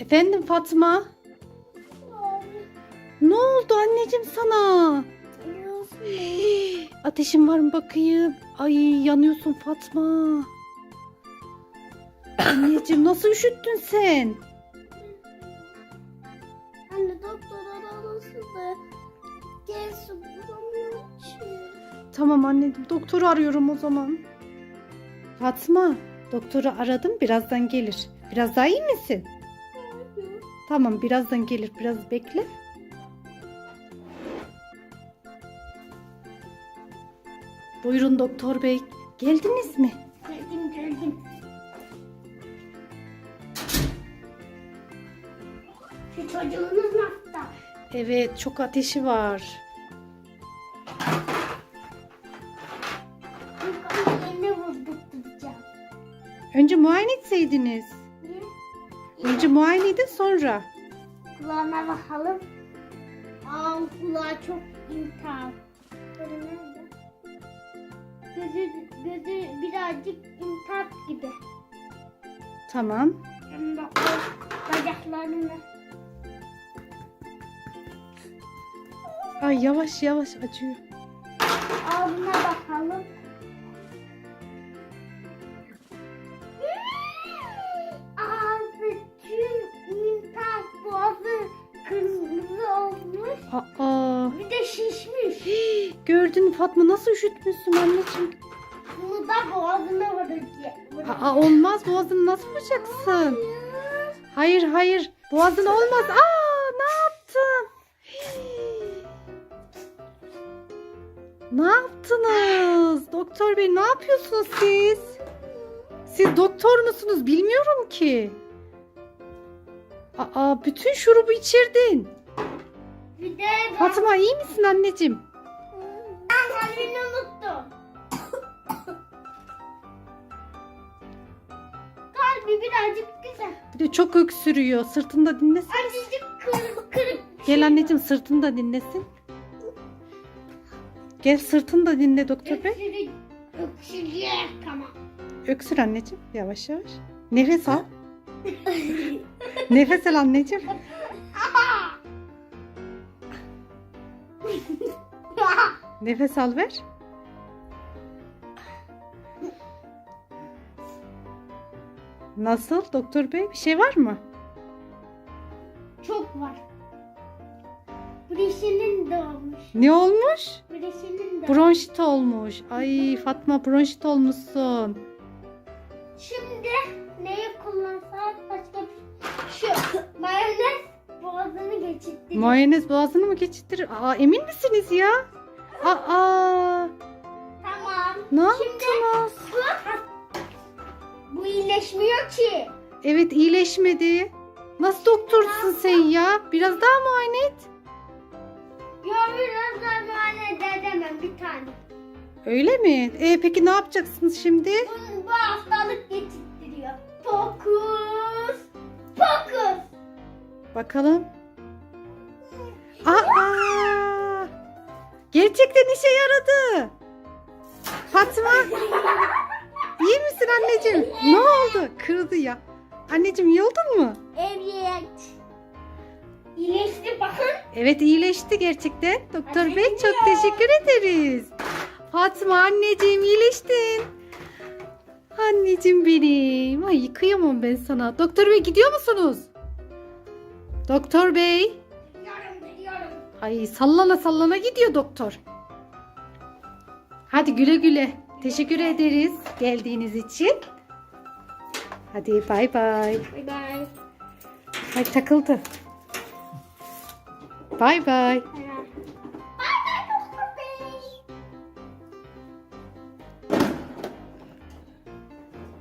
Efendim Fatma? Ne oldu anneciğim sana? Hii, Ateşin var mı bakayım? Ay yanıyorsun Fatma. Anneciğim nasıl üşüttün sen? Anne doktor arasın da gelsin bulamıyorum. Tamam anneciğim doktoru arıyorum o zaman. Fatma doktoru aradım birazdan gelir. Biraz daha iyi misin? Tamam birazdan gelir biraz bekle. Buyurun doktor bey geldiniz mi? Geldim geldim. Şu çocuğunuz nasıl? Evet çok ateşi var. Önce muayene etseydiniz. Önce muayene edin sonra. Kulağına bakalım. Aa kulağı çok intihar. Gözü, gözü birazcık intihar gibi. Tamam. Hem de bacaklarını. Ay yavaş yavaş acıyor. Ağzına bakalım. Mü Fatma nasıl üşütmüşsün anneciğim? Bunu da boğazına vuracak. Aa olmaz boğazını nasıl vuracaksın? Hayır hayır boğazın olmaz. Aa ne yaptın? Hii. Ne yaptınız? Doktor bey ne yapıyorsunuz siz? Siz doktor musunuz? Bilmiyorum ki. Aa bütün şurubu içirdin. Bir de ben Fatma iyi misin anneciğim? Kalbi birazcık güzel. Bir de çok öksürüyor. Sırtında dinlesin. Azıcık kırık kırık. Gel anneciğim sırtını da dinlesin. Gel sırtını da dinle doktor bey. Öksürük. Öksürüyor. Tamam. Öksür anneciğim yavaş yavaş. Nefes al. Nefes al anneciğim. Nefes al ver. Nasıl doktor bey bir şey var mı? Çok var. Breşinin de olmuş. Ne olmuş? Breşinin de. Bronşit olmuş. Ay Fatma bronşit olmuşsun. Şimdi neyi kullansak başka bir şey. Şu mayonez boğazını geçirtti. Mayonez boğazını mı geçirtir? Aa emin misiniz ya? Aa tamam. ne Şimdi yaptınız? bu iyileşmiyor ki. Evet iyileşmedi. Nasıl doktorsun sen ya? Biraz daha muayene et. Ya biraz daha muayene edemem bir tane. Öyle mi? E peki ne yapacaksınız şimdi? Bu, bu hastalık geçirttiriyor. Fokus. Fokus. Bakalım. Aa! Gerçekten işe yaradı. Fatma. İyi misin anneciğim? Ne oldu? Kırıldı ya. Anneciğim iyi oldun mu? Evet. İyileşti bakın. Evet iyileşti gerçekten. Doktor Bey çok teşekkür ederiz. Fatma anneciğim iyileştin. Anneciğim benim. Ay yıkayamam ben sana. Doktor Bey gidiyor musunuz? Doktor Bey. Biliyorum biliyorum. Ay sallana sallana gidiyor doktor. Hadi güle güle. Teşekkür ederiz geldiğiniz için. Hadi bay bay. Bye bye. Ay takıldı. Bay bay. Bye